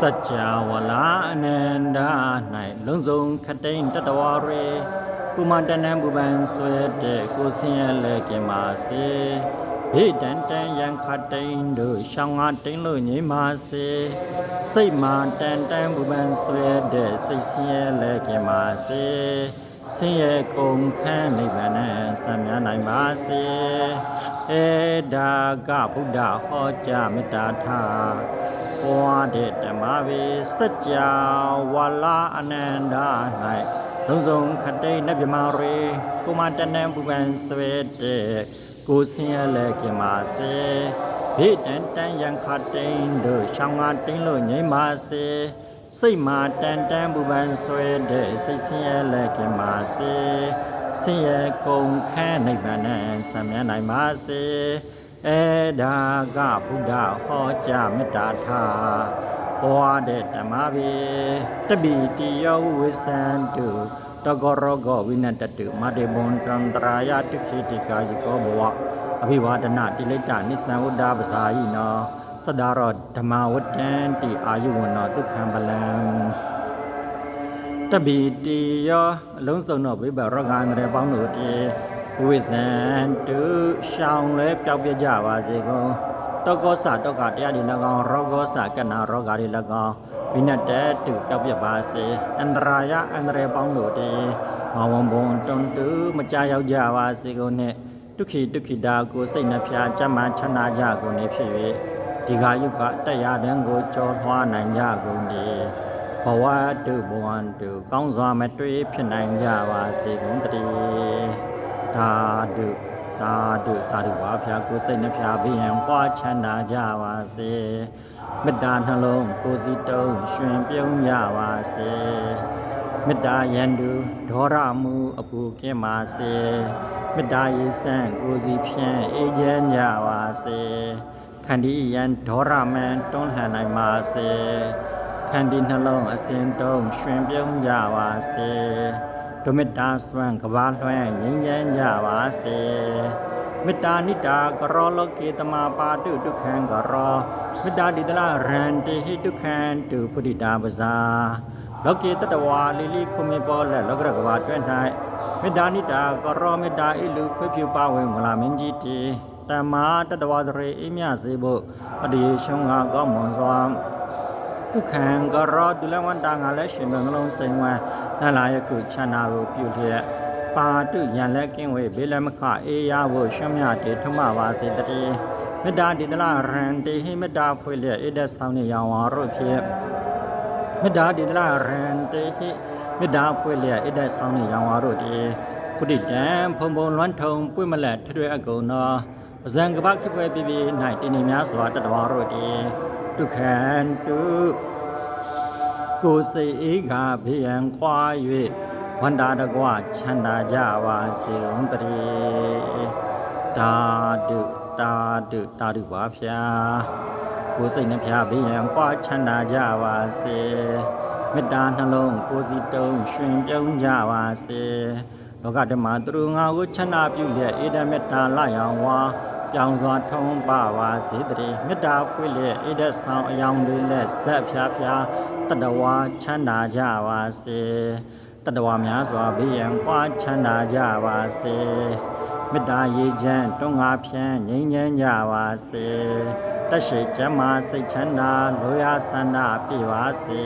စัจ java လာအနန္တ၌လုံးစုံခတ်တိန်တတဝရေကုမတနံဘူပန်ဆွဲတဲ့ကိုစင်းရဲ့လက်ကျင်ပါစေဘေးတန်တန်ရန်ခတ်တိန်တို့ရှောင်းငါတိန်လို့ငြိမ်းပါစေစိတ်မာတန်တန်ဘူပန်ဆွဲတဲ့စိတ်စင်းရဲ့လက်ကျင်ပါစေဆင်းရဲကုန်ခန်းနိဗ္ဗာန်နဲ့စံမြနိုင်ပါစေဧဒါကဗုဒ္ဓဟောကြားမေတ္တာထား ပွားတဲ့ဓမ္မပေစัจ java လာအနန္တ၌လုံးစုံခတ်တိန်နဗ္ဗမရေကိုမတနံပူပန်ဆွဲတဲ့ကိုဆင်းရဲလက်ကျင်ပါစေဘေးတန်တန်ရန်ခတ်တိန်တို့ရှောင်းငါတိန်လို့ငြိမ်းပါစေစိတ်မာတန်တန်ပူပန်ဆွဲတဲ့စိတ်ဆင်းရဲလက်ကျင်ပါစေဆင်းရဲကုန်ခန်းနိဗ္ဗာန်နဲ့ဆံမြနိုင်ပါစေ အဲဒါကဗုဒ္ဓဟောကြားမေတ္တာထားပွားတဲ့ဓမ္မပေတပိတိယောဝိသန္တုတဂရောဂဝိနတတုမတေဘွန်တံတရာယတိခိတိကာယကောဘဝအဘိဝါဒနာတိလိတ္တနိသံဝဒ္ဒပဇာယိနောသဒ္ဒါရောဓမ္မဝတ္တံတိအာယုဝနောဒုက္ခံပလံတပိတိယောအလုံးစုံသောဝိဘရောဂန္တရေပေါင်းတို့တည်း ဝိဇံတုရှောင်းလဲပျောက်ပြကြပါစေကုန်တောကောသတောကတရားဒီ၎င်းရောဂောသကနာရောဂါဒီ၎င်းဝိနတတုပျောက်ပြပါစေအန္တရာယအန္တရေပေါင်းတို့တည်းမဝံဘုံတွန်တုမကြရောက်ကြပါစေကုန်နှင့်ဒုက္ခိဒုက္ခိတာကိုစိတ်နှဖျားကြမ်းမှချမ်းသာကြကုန်နေဖြစ်၍ဒီဃာယုကတရားတန်ကိုကြော်လွှားနိုင်ကြကုန်တည်းဘဝတုဘဝန္တုကောင်းစွာမတွေ့ဖြစ်နိုင်ကြပါစေကုန်တည်းသာ ဓုသာဓုသာဓုပါဖျားကိုယ်စိတ်နှဖျားဘိယံပွားချမ်းသာကြပါစေမေတ္တာနှလုံးကိုယ်စီတုံးရှင်ပြုံးကြပါစေမေတ္တာယန္တုဒေါရမှုအပူကင်းပါစေမေတ္တာရေစံကိုယ်စီဖြန့်အေးချမ်းကြပါစေခန္တီယံဒေါရမံတွန်းလှန်နိုင်ပါစေခန္တီနှလုံးအစဉ်တုံးရှင်ပြုံးကြပါစေ ဒုမေတ္တာစွမ်းကဘာလွှမ်းငြိမ်းချမ်းကြပါစေမေတ္တာနိတာကရောလောကေတမပါတုဒုက္ခံကရောမေတ္တာဒီတလရန္တေဟိဒုက္ခံတုပုရိတာပဇာလောကေတတဝါလီလီခုမေပေါ်လက်လောကရကဘာတွင်၌မေတ္တာနိတာကရောမေတ္တာဣလူခွေဖြူပါဝင်မလာမင်းကြီးတီတမ္မာတတဝါတရေအိမြစေဖို့အတရေရှုံးငါကောင်းမွန်စွာ ဥခံကရောဒုလဝန္တာငါလည်းရှင်မလုံးစိန်ဝမ်းနလာယခုချန္နာကိုပြုလျက်ပါတုရန်လက်ကင်းဝေဘေလမခအေးရဖို့ရှမြတေထမပါစေတည်းမေတ္တာဒီတလရန်တေဟိမေတ္တာဖွေလျက်ဣဒတ်ဆောင်နေရောင်ဝါတို့ဖြစ်မေတ္တာဒီတလရန်တေဟိမေတ္တာဖွေလျက်ဣဒတ်ဆောင်နေရောင်ဝါတို့တည်းဖုဒိတံဖုံဖုံလွမ်းထုံပွင့်မလက်ထွေအကုံသောပဇံကပခိပွဲပြပြ၌တည်နေများစွာတတဝါတို့တည်း ဒုက္ခံတုကိုယ်စိတ်အေးကဘေးရန်ခွာ၍ဝန္တာတကွချမ်းသာကြပါစေုံတည်းတာတုတာတုတာတုပါဖျာကိုယ်စိတ်နှဖျားဘေးရန်ခွာချမ်းသာကြပါစေမေတ္တာနှလုံးကိုယ်စီတုံးရှင်ပြုံးကြပါစေလောကဓမ္မသူတို့ငါကိုချမ်းသာပြုလျက်ဧဒမေတ္တာလယောင်ဝါ ပြောင်းစွာထုံးပါပါစေတည်းမေတ္တာဖွင့်လျက်ဧဒဆောင်အယောင်လေးလက်ဆက်ဖြားဖြားတတဝါချမ်းသာကြပါစေတတဝါများစွာဘေးရန်ခွာချမ်းသာကြပါစေမေတ္တာရေချမ်းတွန်းငါဖြန်းငြိမ်းချမ်းကြပါစေတရှိကျမ်းမာစိတ်ချမ်းသာလိုရာဆန္ဒပြပါစေ